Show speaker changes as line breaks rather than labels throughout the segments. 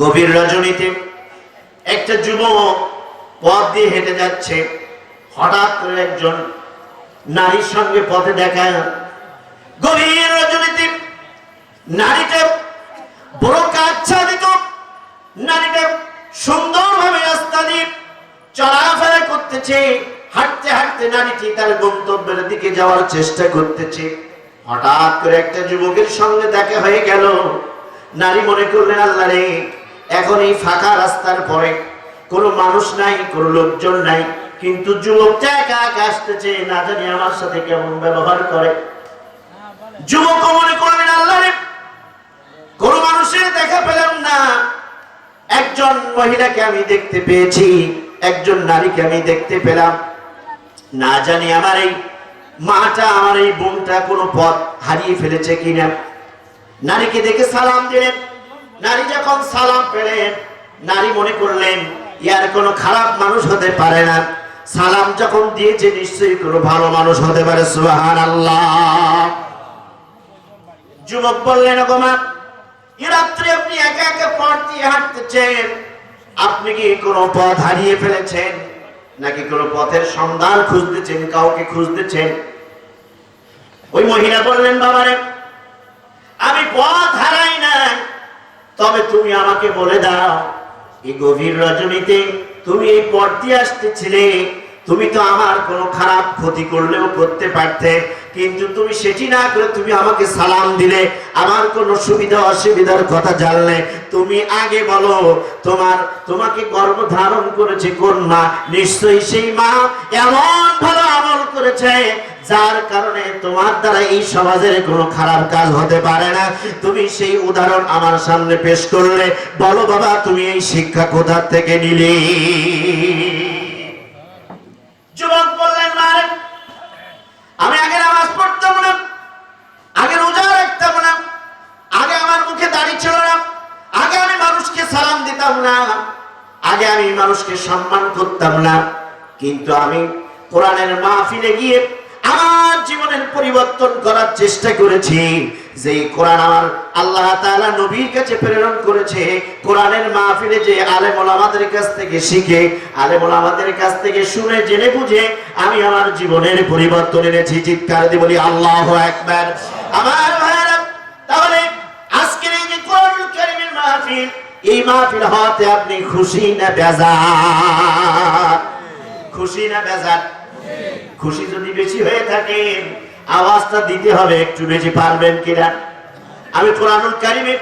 গভীর রজনীতে একটা যুবক পথ দিয়ে হেঁটে যাচ্ছে। হঠাৎ করে একজন নারীর সঙ্গে পথে দেখা। গভীর রজনীতে নারীটা বড় কাচ্ছাদিত, নারীটা সুন্দরভাবে রাস্তা দিয়ে চলাফেরা করতেছে। হাঁটতে হাঁটতে নারীটি তার গন্তব্যের দিকে যাওয়ার চেষ্টা করতেছে। হঠাৎ করে একটা যুবকের সঙ্গে দেখা হয়ে গেল। নারী মনে করলেন, আল্লাহ রে এখন এই ফাঁকা রাস্তার পরে কোনো মানুষ নাই, কোনো লোকজন নাই, কিন্তু যুবকটা একা একা আসতেছে, না জানি আমার সাথে কেমন ব্যবহার করে। যুবক মনে করলেন আল্লাহ কোন মানুষের দেখা পেলাম না। একজন মহিলাকে আমি দেখতে পেয়েছি, একজন নারীকে আমি দেখতে পেলাম। না জানি আমার এই মাটা, আমার এই বোনটা কোনো পথ হারিয়ে ফেলেছে কিনা। নারীকে দেখে সালাম দিলেন। নারী যখন সালাম পেলেন, নারী মনে করলেন, ইয়ার কোনো খারাপ মানুষ হতে পারে না। সালাম যখন দিয়েছে, নিশ্চয়ই কোনো ভালো মানুষ হতে পারে সুবাহান আল্লাহ যুবক বললেন গো এ রাত্রে আপনি একা একা পথ দিয়ে হাঁটতেছেন। আপনি কি কোনো পথ হারিয়ে ফেলেছেন? নাকি কোনো পথের সন্ধান খুঁজতেছেন, কাউকে খুঁজতেছেন? ওই মহিলা বললেন, বাবারে, আমি পথ হারাই না তবে তুমি আমাকে বলে দাও এই গভীর রজনীতে তুমি এই পড়তে আসতেছিলে তুমি তো আমার কোনো খারাপ ক্ষতি করলেও করতে পারতে, কিন্তু তুমি সেটি না করে তুমি আমাকে সালাম দিলে, আমার কোনো সুবিধা অসুবিধার কথা জানলে, তুমি আগে বলো, তোমার, তোমাকে গর্ভ ধারণ করেছে কোন মা? নিশ্চয়ই সেই মা এমন ভালো আমল করেছে, যার কারণে তোমার দ্বারা এই সমাজের কোনো খারাপ কাজ হতে পারে না। তুমি সেই উদাহরণ আমার সামনে পেশ করলে, বলো বাবা, তুমি এই শিক্ষা কোথা থেকে নিলে যুবক বললেন মারে আমি আগে নামাজ পড়তাম না আগে রোজা রাখতাম না আগে আমার মুখে দাড়ি ছিল না আগে আমি মানুষকে সালাম দিতাম না আগে আমি মানুষকে সম্মান করতাম না, কিন্তু আমি কোরআনের মাহফিলে গিয়ে আমার জীবনের পরিবর্তন করার চেষ্টা করেছি। যে কোরআন আমার আল্লাহ তাআলা নবীর কাছে প্রেরণ করেছে, কোরআনের মাহফিলে যে আলেম ওলামাদের কাছ থেকে শিখে আলেম ওলামাদের কাছ থেকে শুনে, জেনে বুঝে আমি আমার জীবনের পরিবর্তন এনেছি। চিৎকার দিয়ে বলি, আল্লাহু আকবার। আমার ভাইরা তাহলে আজকের এই যে কোরআনুল কারীমের মাহফিল এই মাহফিল হতে আপনি খুশি না বেজার? খুশি না বেজার? খুশি যদি বেশি হয়ে থাকে, আওয়াজটা দিতে হবে একটু বেশি, পারবেন কিনা? আমি কোরআনুল কারিমের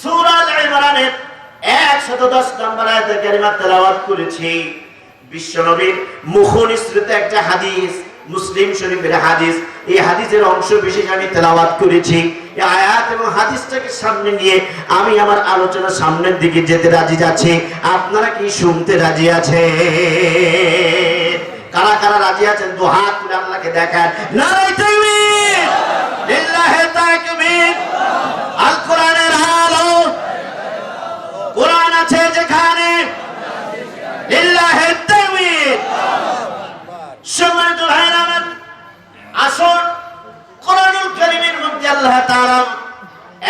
সূরা আল ইমরানের 110 নম্বর আয়াতের কারিমা তেলাওয়াত করেছি। বিশ্বনবীর মুখ নিঃসৃত একটা হাদিস মুসলিম শরীফের হাদিস। এই হাদিসের অংশ বিশেষ আমি তেলাওয়াত করেছি। আয়াত এবং হাদিসটাকে সামনে নিয়ে আমি আমার আলোচনা সামনের দিকে যেতে রাজি যাচ্ছি। আপনারা কি শুনতে রাজি আছে কারা কারা রাজি আছেন? দু হাত তুলে আল্লাহকে দেখান। নারাই তাকবীর! লিল্লাহি তাকবীর! আল কোরআনের আলো কোরআন আছে যেখানে লিল্লাহি তাকবীর সম্মানিত ভাইরা আমার আসুন কোরআনুল কারীমের মধ্যে আল্লাহ তাআলা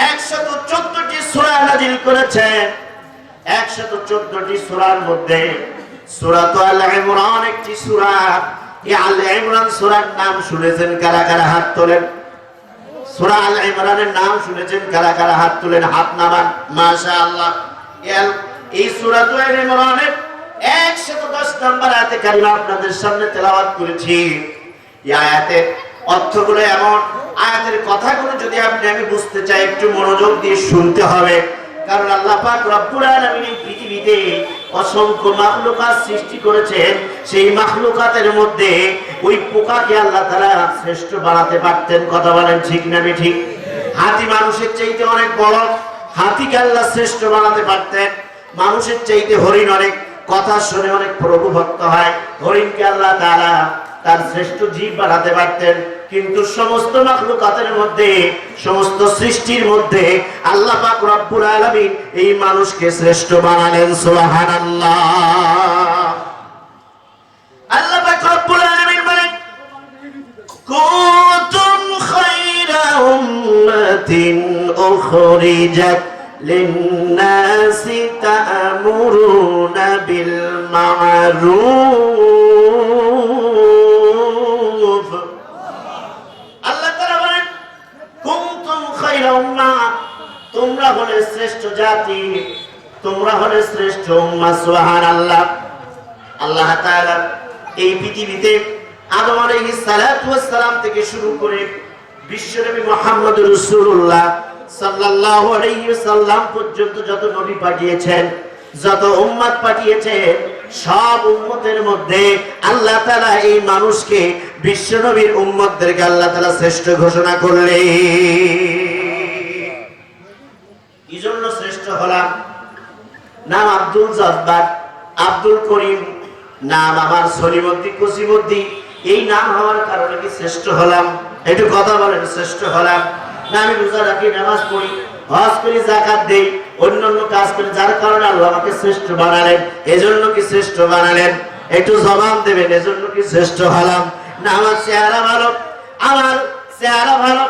114টি সূরা নাযিল করেছেন। 114টি সূরার মধ্যে সূরাত আল ইমরান একটি সূরা। এই আল ইমরান সূরার নাম শুনেছেন কারা কারা হাত তোলেন? সূরা আল ইমরানের নাম শুনেছেন কারা কারা হাত তোলেন? হাত নামান, মাশাআল্লাহ। এই সূরাত আল ইমরানের 110 নম্বর আয়াতে কারিমা আপনাদের সামনে তেলাওয়াত করেছি। এই আয়াতের অর্থগুলো এমন আয়াতের কথাগুলো যদি আপনি, আমি বুঝতে চাই, একটু মনোযোগ দিয়ে শুনতে হবে। কারণ আল্লাহ পাক রব্বুল আলামিন এই পৃথিবীতে অসংখ্য মাখলুকাত সৃষ্টি করেছেন। সেই মাখলুকাতের মধ্যে ওই পোকাকে আল্লাহ তাআলা শ্রেষ্ঠ বানাতে পারতেন। কথা বলেন ঠিক না ঠিক? হাতি মানুষের চাইতে অনেক বড়, হাতিকে আল্লাহ শ্রেষ্ঠ বানাতে পারতেন। মানুষের চাইতে হরিণ অনেক, কথা শুনে অনেক প্রভু ভক্ত হয়। হরিণকে আল্লাহ তাআলা তার শ্রেষ্ঠ জীব বানাতে পারতেন। কিন্তু সমস্ত মাকলুকাতের মধ্যে, সমস্ত সৃষ্টির মধ্যে আল্লাহ পাক রব্বুল আলামিন এই মানুষকে শ্রেষ্ঠ বানালেন, সুবহানাল্লাহ। আল্লাহ পাক রব্বুল আলামিন বলেন কুতুম খায়রা উম্মাতিন উখরিজাত লিন-নাসি তা'মুরুনা বিল মা'রুফ তোমরা হলে শ্রেষ্ঠ জাতি, তোমরা হলে শ্রেষ্ঠ সুবহানাল্লাহ। আল্লাহ তাআলা এই পৃথিবীতে আদম আলাইহিস সালাতু থেকে শুরু করে বিশ্বনবী মুহাম্মদ রাসূলুল্লাহ সাল্লাল্লাহু আলাইহি পর্যন্ত যত নবী পাঠিয়েছেন, যত উম্মত পাঠিয়েছেন, সব উম্মতের মধ্যে আল্লাহ তাআলা এই মানুষকে বিশ্বনবীর উম্মতদেরকে আল্লাহ তাআলা শ্রেষ্ঠ ঘোষণা করলেন। জন্য শ্রেষ্ঠ হলাম। নাম আব্দুল আব্দুল করিম, নাম আমার এই নাম হওয়ার কারণে কি শ্রেষ্ঠ হলাম? একটু কথা বলেন, শ্রেষ্ঠ হলাম। না, আমি রোজা রাখি, নামাজ পড়ি, হজ করি জাকাত দেই কাজ করি, যার কারণে আল্লাহ আমাকে শ্রেষ্ঠ বানালেন। এজন্য কি শ্রেষ্ঠ বানালেন? একটু জবাব দেবেন, এজন্য কি শ্রেষ্ঠ হলাম? না, আমার চেহারা ভালো, আমার চেহারা ভালো,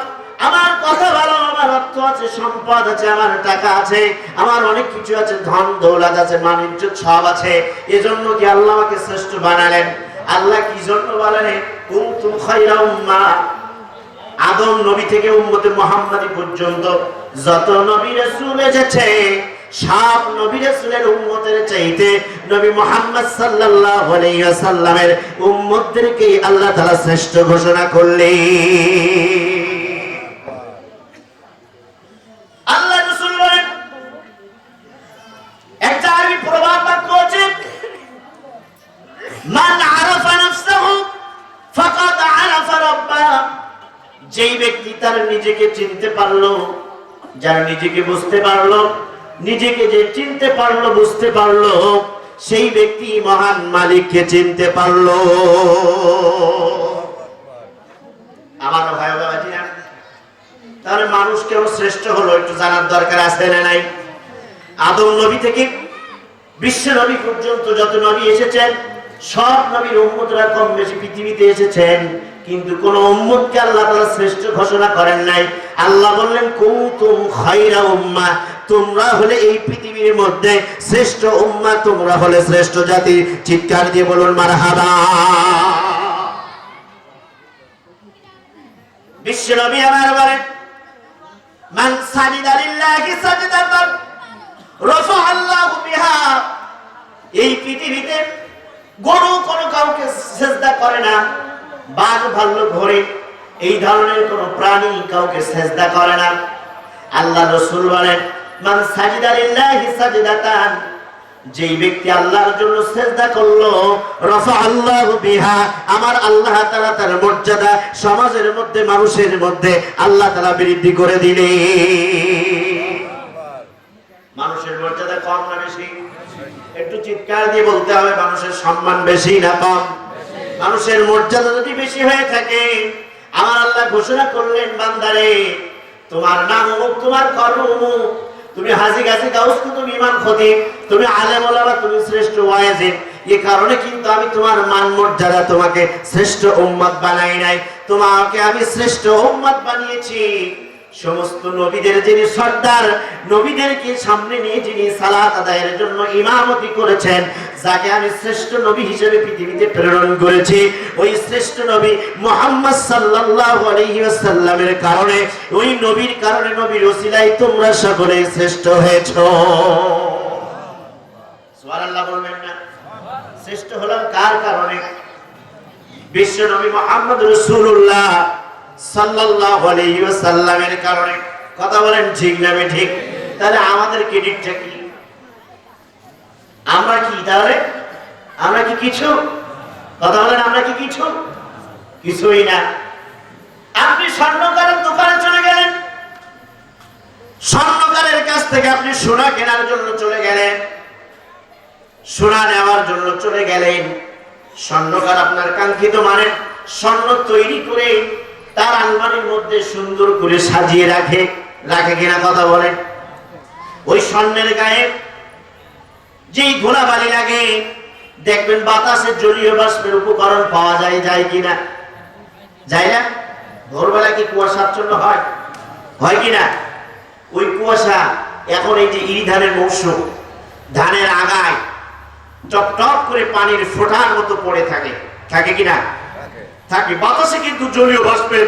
আমার কথা ভালো। আমার অর্থ আছে, সম্পদ আছে, আমার টাকা আছে, আমার অনেক কিছু আছে, ধন, দৌলত আছে বাণিজ্য সব আছে। এজন্য কি আল্লাহ আমাকে শ্রেষ্ঠ বানালেন? আল্লাহ কি জন্য বানালেন? আদম নবী থেকে উম্মতে মুহাম্মাদি পর্যন্ত যত নবী রাসূল এসেছে, সব নবী রাসূলের উম্মতের চাইতে নবী মুহাম্মদ সাল্লাল্লাহু আলাইহি ওয়াসাল্লামের উম্মতদেরকে আল্লাহ তাআলা শ্রেষ্ঠ ঘোষণা করলেন আল্লাহ রাসূল বলেন একটা আরবি প্রবাদ বাক্য আছে মান আরাফা নাফসাহু ফাকাদ আরাফা রাব্বাহ যেই ব্যক্তি তার নিজেকে চিনতে পারল, যারা নিজেকে বুঝতে পারল, নিজেকে যে চিনতে পারল, বুঝতে পারল, সেই ব্যক্তি মহান মালিককে চিনতে পারল। আমার ভাই বাবাজি না? তাহলে মানুষ কেউ শ্রেষ্ঠ হলো, একটু জানার দরকার আছে না নাই? আদম নবী থেকে বিশ্ব নবী পর্যন্ত যত নবী এসেছেন, সব নবীর উম্মতরা কম বেশি পৃথিবীতে এসেছেন। কিন্তু কোন উম্মতকে আল্লাহ তাআলা শ্রেষ্ঠ ঘোষণা করেন নাই। আল্লাহ বললেন, কুনতুম খায়রা উম্মা, তোমরা হলে এই পৃথিবীর মধ্যে শ্রেষ্ঠ উম্মা, তোমরা হলে শ্রেষ্ঠ জাতি। চিৎকার দিয়ে বলুন, মারহাবা। বিশ্ব নবী আমার বলেন মান সাজিদা লিল্লাহি রাফা আল্লাহু বিহা। এই পৃথিবীতে গরু কোনো কাউকে সেজদা করে না। বাঘ ভাল্লুক ঘোরে এই ধরনের কোন প্রাণী কাউকে সেজদা করে না। আল্লাহ রসুল বলেন, মান সাজিদা লিল্লাহি সাজদাতান যেই ব্যক্তি আল্লাহর জন্য সেজদা করল রফা আল্লাহ বিহা, আমার আল্লাহ তাআলা তার মর্যাদা সমাজের মধ্যে, মানুষের মধ্যে আল্লাহ তাআলা বৃদ্ধি করে দিলেন। মানুষের মর্যাদা কম না বেশি? একটু চিৎকার দিয়ে বলতে হবে, মানুষের সম্মান বেশি না কম? মানুষের মর্যাদা যদি বেশি হয়ে থাকে, আমার আল্লাহ ঘোষণা করলেন, বান্দারে, তোমার নাম অমুক, তোমার কর্ম তুমি হাজি গাছি গাউস তুমি ইমান খতিব, তুমি আলেম ওলামা, তুমি শ্রেষ্ঠ ওয়াইজিন এ কারণে কিন্তু আমি তোমার মান মর্যাদা তোমাকে শ্রেষ্ঠ উম্মত বানাই নাই। তোমাকে আমি শ্রেষ্ঠ উম্মত বানিয়েছি। সমস্ত নবীদের যিনি সর্দার, নবীদেরকে সামনে নিয়ে যিনি সালাত আদায়ের জন্য ইমামতি করেছেন, যাকে আমি শ্রেষ্ঠ নবী হিসেবে পৃথিবীতে প্রেরণ করেছি, ওই শ্রেষ্ঠ নবী মোহাম্মদ সাল্লাল্লাহু আলাইহি ওয়াসাল্লামের কারণে, ওই নবীর কারণে নবীর ওসিলায় তোমরা সকলে শ্রেষ্ঠ হয়েছো। শ্রেষ্ঠ হলাম কার কারণে? বিশ্ব নবী মোহাম্মদ রাসূলুল্লাহ সাল্লাল্লাহু আলাইহি ওয়াসাল্লামের কারণে। কথা বলেন ঠিক না ঠিক? তাহলে আমাদের ক্রেডিটটা কি? আমরা কি তাহলে? আমরা কি কিছু? কথা বলেন, আমরা কি কিছু? কিছুই না। আপনি স্বর্ণকারের দোকানে চলে গেলেন। স্বর্ণকারের কাছ থেকে আপনি সোনা কেনার জন্য চলে গেলেন। সোনা নেওয়ার জন্য চলে গেলেন। স্বর্ণকার আপনার কাঙ্ক্ষিত মানে স্বর্ণ তৈরি করে তার আলমারির মধ্যে সুন্দর করে সাজিয়ে রাখে। রাখে কিনা কথা বলেন। ওই স্বর্ণের গায়ে যেই ধুলাবালি লাগে, দেখবেন বাতাসের জলীয় বাষ্পের উপকরণ পাওয়া যায় যায় কিনা? যায় না? ভোরবেলা কি কুয়াশাচ্ছন্ন হয়? হয় কিনা? ওই কুয়াশা এখন এই যে ইরি ধানের মৌসুম, ধানের আগায় টপ টপ করে পানির ফোঁটার মতো পড়ে থাকে। থাকে কিনা? থাকে, বাতাসে কিন্তু জলীয় বাষ্পের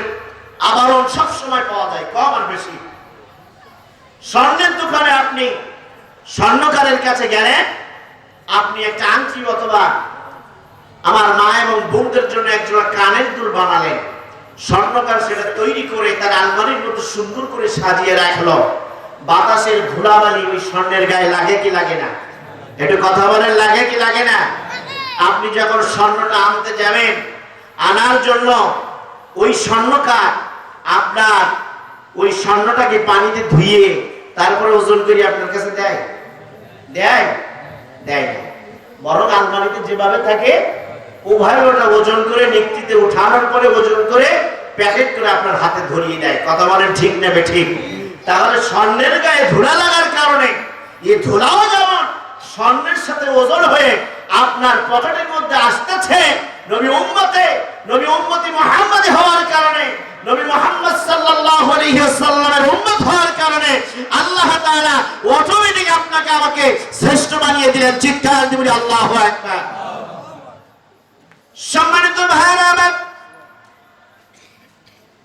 আবরণ সব সময় পাওয়া যায়, কম আর বেশি। স্বর্ণের দোকানে আপনি স্বর্ণকারের কাছে গেলে আপনি একটা আংটি অথবা আমার মা এবং বোনদের জন্য একজোড়া কানের দুল বানালেন। স্বর্ণকার সেটা তৈরি করে তার আলমারির মতো সুন্দর করে সাজিয়ে রাখল। বাতাসের ধুলাবালি ওই স্বর্ণের গায়ে লাগে কি লাগে না? একটু কথা বলেন, লাগে কি লাগে না? আপনি যখন স্বর্ণটা আনতে যাবেন আনার জন্য ওই স্বর্ণকার আপনার ওই স্বর্ণটাকে পানিতে ধুয়ে তারপরে ওজন করে আপনার কাছে দেয়? দেয়? দেয় বরং আলমারিতে যেভাবে থাকে উভয় ওটা ওজন করে নিক্তিতে উঠানোর পরে ওজন করে, প্যাকেট করে আপনার হাতে ধরিয়ে দেয়। কথা বলেন ঠিক নেবে ঠিক তাহলে স্বর্ণের গায়ে ধুলা লাগার কারণে এই ধুলাও যেমন স্বর্ণের সাথে ওজন হয়ে আপনার পকেটের মধ্যে আসতেছে, নবী উম্মতে নবী উম্মতি মুহাম্মদ হওয়ার কারণে, নবী মুহাম্মদ সাল্লাল্লাহু আলাইহি ওয়াসাল্লামের উম্মত হওয়ার কারণে আল্লাহ তাআলা অটোমেটিক আপনাকে আমাকে শ্রেষ্ঠ বানিয়ে দিলেন। চিৎকার দিবি আল্লাহু আকবার। সম্মানিত ভাইরা আমার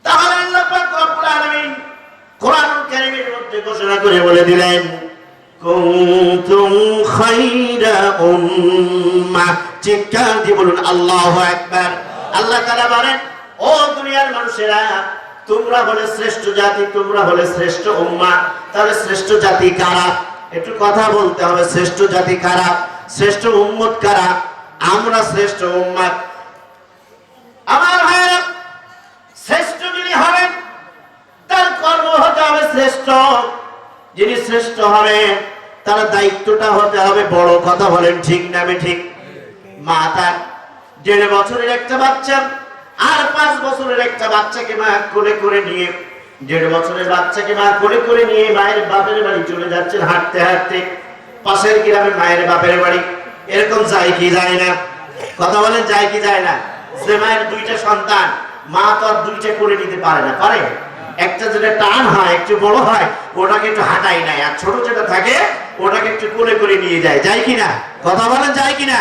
তাহলে আল্লাহ পাক রব্বুল আলামিন কোরআনুল কারীমের মধ্যে ঘোষণা করে বলে দিলেন, কুনতুম খায়রা উম্মাহ। চিৎকার দিয়ে বলুন, আল্লাহু আকবার। আল্লাহ তাআলা বলেন, ও দুনিয়ার মানুষেরা, তোমরা হলে শ্রেষ্ঠ জাতি, তোমরা হলে শ্রেষ্ঠ উম্মাহ তাহলে শ্রেষ্ঠ জাতি কারা? একটু কথা বলতে হবে, শ্রেষ্ঠ জাতি কারা? শ্রেষ্ঠ উম্মত কারা? আমরা শ্রেষ্ঠ উম্মাহ আমার ভাইয়েরা, শ্রেষ্ঠ যিনি হবেন, তার কর্ম হতে হবে শ্রেষ্ঠ। যিনি শ্রেষ্ঠ হবেন, তার দায়িত্বটা হতে হবে বড় কথা বলেন ঠিক নামে ঠিক? মা তার দেড় বছরের একটা বাচ্চা আর পাঁচ বছরের একটা বাচ্চাকে মা কোলে করে নিয়ে, দেড় বছরের বাচ্চাকে মা কোলে করে নিয়ে মায়ের বাপের বাড়ি চলে যাচ্ছেন হাঁটতে হাঁটতে। পাশের গ্রামের মায়ের বাপের বাড়ি। এরকম যায় কি যায় না? কথা বলেন, যায় কি যায় না? যে মায়ের দুইটা সন্তান, মা তো আর দুইটা করে নিতে পারে না, পারে? একটা যেটা টান হয়, একটু বড় হয়, ওটাকে একটু হাঁটাই নাই আর ছোট যেটা থাকে, ওটাকে একটু কোলে করে নিয়ে যায়। যায় কিনা কথা বলেন, যায় কিনা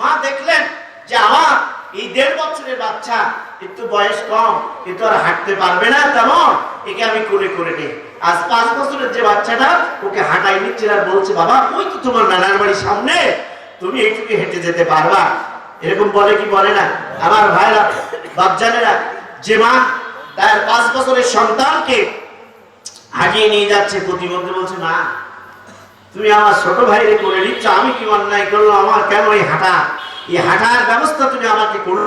মা দেখলেন যে আমার এই দেড় বছরের বাচ্চা একটু বয়স কম কিন্তু আর হাঁটতে পারবে না তেমন। একে আমি কোলে করে নিই। আজ পাঁচ বছরের যে বাচ্চাটা, ওকে হাঁটাই নিচ্ছে আর বলছে, বাবা, ওই তো তোমার নানার বাড়ির সামনে। তুমি এইটুকু হেঁটে যেতে পারবা। এরকম বলে কি বলে না? আমার ভাইরা বাচ্চানেরা যে মা তার পাঁচ বছরের সন্তানকে হাঁটিয়ে নিয়ে যাচ্ছে প্রতিমধ্যে বলছে না তুমি আমার ছোট ভাইরে করে নিচ্ছ, আমি কি অন্যায় করল আমার কেন এই হাঁটা? এই হাঁটার ব্যবস্থা তুমি আমাকে করো